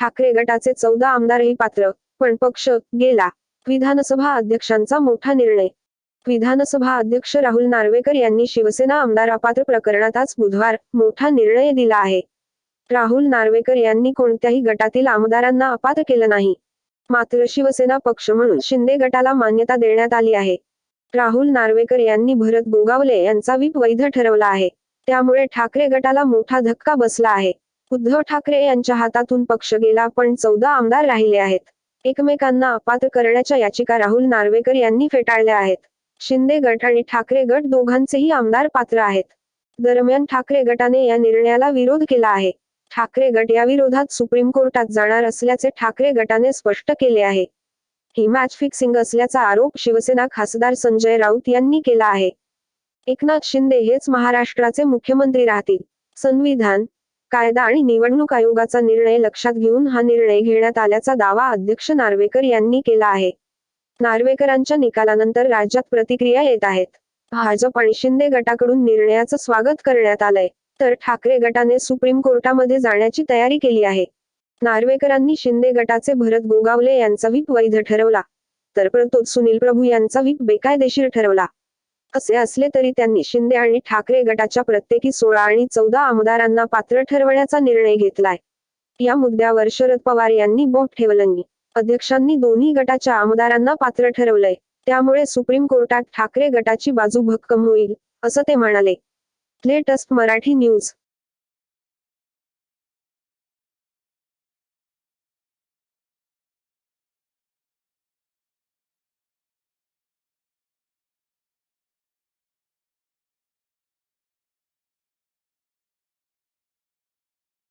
ठाकरे गटाचे चौदा आमदारही पात्र पण पक्ष गेला. विधानसभा अध्यक्षांचा मोठा निर्णय. विधानसभा अध्यक्ष राहुल नार्वेकर यांनी शिवसेना आमदार अपात्र प्रकरणात आज बुधवार मोठा निर्णय दिला आहे. राहुल नार्वेकर यांनी कोणत्याही गटातील आमदारांना अपात्र केलं नाही. मात्र शिवसेना पक्ष म्हणून शिंदे गटाला मान्यता देण्यात आली आहे. राहुल नार्वेकर यांनी भरत गोगावले यांचा विप वैध ठरवला आहे. त्यामुळे ठाकरे गटाला मोठा धक्का बसला आहे. उद्धव ठाकरे यांच्या हातातून पक्ष गेला पण चौदा आमदार राहिले आहेत. एकमेकांना अपात्र करण्याच्या याचिका राहुल नार्वेकर यांनी फेटाळल्या आहेत. शिंदे गट आणि ठाकरे गट दोघांचेही आमदार पात्र आहेत. दरम्यान ठाकरे गटाने या निर्णयाला विरोध केला आहे. ठाकरे गट या विरोधात सुप्रीम कोर्टात जाणार असल्याचे ठाकरे गटाने स्पष्ट केले आहे. ही मॅच फिक्सिंग असल्याचा आरोप शिवसेना खासदार संजय राऊत यांनी केला आहे. एकनाथ शिंदे हेच महाराष्ट्राचे मुख्यमंत्री राहतील. संविधान कायदा आणि निवडणूक आयोगाचा निर्णय लक्षात घेऊन हा निर्णय घेण्यात आल्याचा दावा अध्यक्ष नार्वेकर यांनी केला आहे. नार्वेकरांच्या निकालानंतर राज्यात प्रतिक्रिया येत आहेत. भाजप आणि शिंदे गटाकडून निर्णयाचं स्वागत करण्यात आलंय. तर ठाकरे गटाने सुप्रीम कोर्टामध्ये जाण्याची तयारी केली आहे. नार्वेकरांनी शिंदे गटाचे भरत गोगावले यांचा विप वैध ठरवला. तर प्रतोद सुनील प्रभू यांचा विप बेकायदेशीर ठरवला. असे असले तरी त्यांनी शिंदे आणि ठाकरे गटाच्या प्रत्येकी सोळा आणि चौदा आमदारांना पात्र ठरवण्याचा निर्णय घेतलाय. या मुद्द्यावर शरद पवार यांनी बोट ठेवलंनी अध्यक्षांनी दोन्ही गटाच्या आमदारांना पात्र ठरवलंय. त्यामुळे सुप्रीम कोर्टात ठाकरे गटाची बाजू भक्कम होईल असं ते म्हणाले. Latest Marathi news.